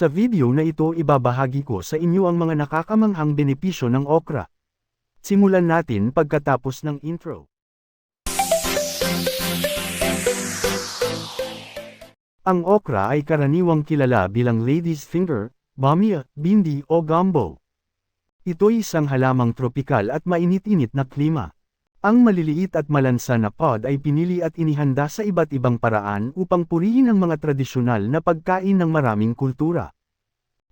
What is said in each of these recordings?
Sa video na ito ibabahagi ko sa inyo ang mga nakakamanghang benepisyo ng okra. Simulan natin pagkatapos ng intro. Ang okra ay karaniwang kilala bilang lady's finger, bamia, bindi o gumbo. Ito'y isang halamang tropikal at mainit-init na klima. Ang maliliit at malansa na pod ay pinili at inihanda sa iba't ibang paraan upang purihin ang mga tradisyonal na pagkain ng maraming kultura.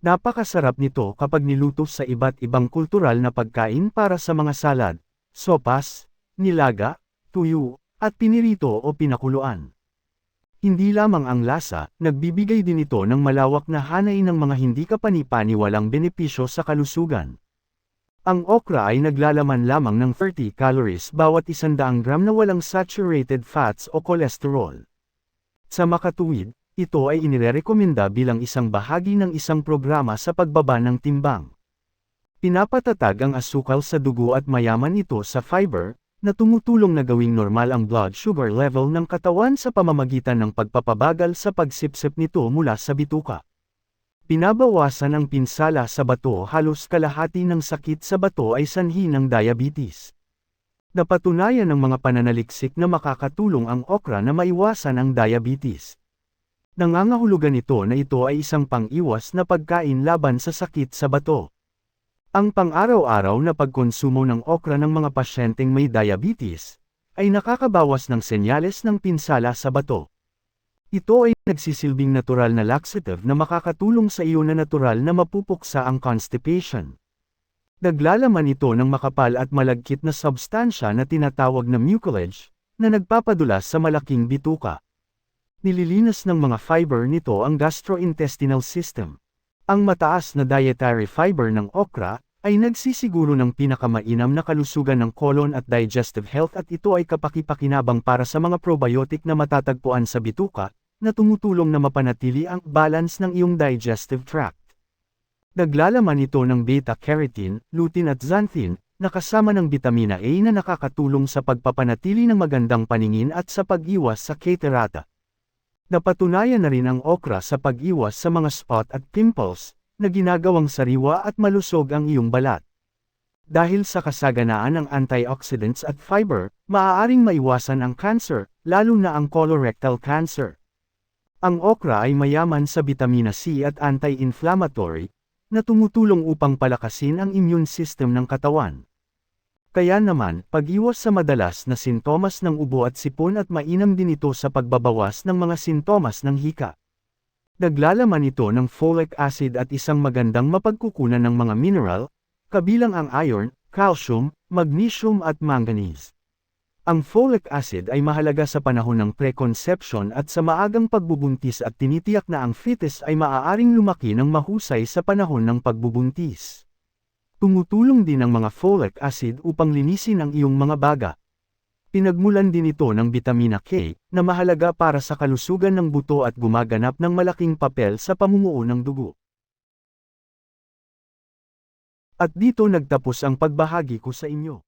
Napakasarap nito kapag niluto sa iba't ibang kultural na pagkain para sa mga salad, sopas, nilaga, tuyo, at pinirito o pinakuluan. Hindi lamang ang lasa, nagbibigay din ito ng malawak na hanay ng mga hindi kapani-paniwalang benepisyo sa kalusugan. Ang okra ay naglalaman lamang ng 30 calories bawat 100 gram na walang saturated fats o kolesterol. Sa makatuwid, ito ay inirekomenda bilang isang bahagi ng isang programa sa pagbaba ng timbang. Pinapatatag ang asukal sa dugo at mayaman ito sa fiber, na tumutulong na gawing normal ang blood sugar level ng katawan sa pamamagitan ng pagpapabagal sa pagsipsip nito mula sa bituka. Pinabawasan ang pinsala sa bato halos kalahati ng sakit sa bato ay sanhi ng diabetes. Napatunayan ng mga pananaliksik na makakatulong ang okra na maiwasan ang diabetes. Nangangahulugan ito na ito ay isang pang-iwas na pagkain laban sa sakit sa bato. Ang pang-araw-araw na pagkonsumo ng okra ng mga pasyenteng may diabetes, ay nakakabawas ng senyales ng pinsala sa bato. Ito ay nagsisilbing natural na laxative na makakatulong sa iyo na natural na mapupuksa ang constipation. Naglalaman ito ng makapal at malagkit na substansya na tinatawag na mucilage, na nagpapadulas sa malaking bituka. Nililinas ng mga fiber nito ang gastrointestinal system. Ang mataas na dietary fiber ng okra, ay nagsisiguro ng pinakamainam na kalusugan ng colon at digestive health at ito ay kapakipakinabang para sa mga probiotic na matatagpuan sa bituka, na tumutulong na mapanatili ang balance ng iyong digestive tract. Naglalaman ito ng beta-carotene, lutein at xanthin, na kasama ng vitamina A na nakakatulong sa pagpapanatili ng magandang paningin at sa pag-iwas sa catarata. Napatunayan na rin ang okra sa pag-iwas sa mga spot at pimples, na ginagawang sariwa at malusog ang iyong balat. Dahil sa kasaganaan ng antioxidants at fiber, maaaring maiwasan ang cancer, lalo na ang colorectal cancer. Ang okra ay mayaman sa vitamina C at anti-inflammatory, na tumutulong upang palakasin ang immune system ng katawan. Kaya naman, pag-iwas sa madalas na sintomas ng ubo at sipon at mainam din ito sa pagbabawas ng mga sintomas ng hika. Naglalaman ito ng folic acid at isang magandang mapagkukunan ng mga mineral, kabilang ang iron, calcium, magnesium at manganese. Ang folic acid ay mahalaga sa panahon ng preconception at sa maagang pagbubuntis at tinitiyak na ang fetus ay maaaring lumaki ng mahusay sa panahon ng pagbubuntis. Tumutulong din ang mga folic acid upang linisin ang iyong mga baga, Pinagmulan din ito ng vitamina K, na mahalaga para sa kalusugan ng buto at gumaganap ng malaking papel sa pamumuo ng dugo. At dito nagtapos ang pagbahagi ko sa inyo.